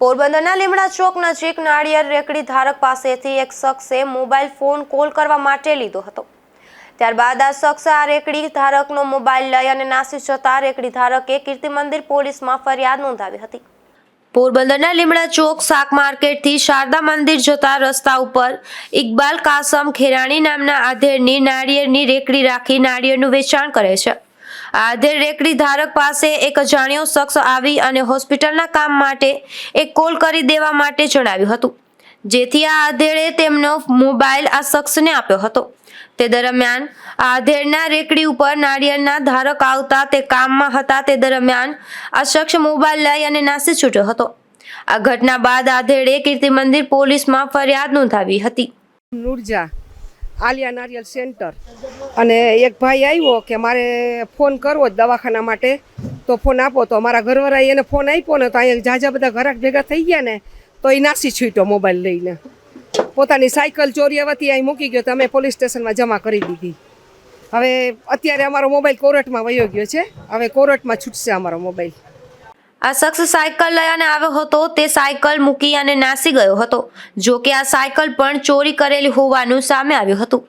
પોરબંદરના લીમડા ચોક નજીક નાળિયેર રેકડી ધારક પાસેથી એક શખ્સે મોબાઈલ ફોન કોલ કરવા માટે લીધો હતો. ત્યારબાદ આ શખ્સે આ રેકડી ધારકનો મોબાઈલ લઈ અને નાસી જતા રેકડી ધારકે કીર્તિ મંદિર પોલીસમાં ફરિયાદ નોંધાવી હતી. પોરબંદરના લીમડા ચોક શાક માર્કેટથી શારદા મંદિર જતા રસ્તા ઉપર ઇકબાલ કાસમ ખેરાણી નામના આધેડની નાળિયેરની રેકડી રાખી નાળિયેરનું વેચાણ કરે છે. આ આધેડ રેકડી ધારક પાસે એક અજાણ્યો શખ્સ આવી અને હોસ્પિટલના કામ માટે એક કોલ કરી દેવા માટે જણાવ્યું હતું. જેથી આ આધેડે તેમનો મોબાઈલ આ શખ્સને આપ્યો હતો. તે દરમિયાન આધેડના રેકડી ઉપર નાળિયેરના ધારક આવતા તે કામમાં હતા. તે દરમિયાન આ શખ્સ મોબાઈલ લઈ અને નાસી છૂટ્યો હતો. આ ઘટના બાદ આધેડે કીર્તિ મંદિર પોલીસમાં ફરિયાદ નોંધાવી હતી. નુરજા આલિયા નારિયલ સેન્ટર. અને એક ભાઈ આવ્યો કે મારે ફોન કરવો જ દવાખાના માટે. તો ફોન આપો. તો મારા ઘરવાળાએ એને ફોન આપ્યો ને તો અહીંયા જાજા બધા ઘરાક ભેગા થઈ ગયા ને તો એ નાસી છૂટ્યો મોબાઈલ લઈને. પોતાની સાયકલ ચોરીયાવતી અહીં મૂકી ગયો તો અમે પોલીસ સ્ટેશનમાં જમા કરી દીધી. હવે અત્યારે અમારો મોબાઈલ કોર્ટમાં વયો ગયો છે. હવે કોર્ટમાં છૂટશે અમારો મોબાઈલ. આ શખ્સ સાયકલ લઈ અને આવ્યો હતો. તે સાયકલ મૂકી અને નાસી ગયો હતો. જો કે આ સાયકલ પણ ચોરી કરેલી હોવાનું સામે આવ્યું હતું.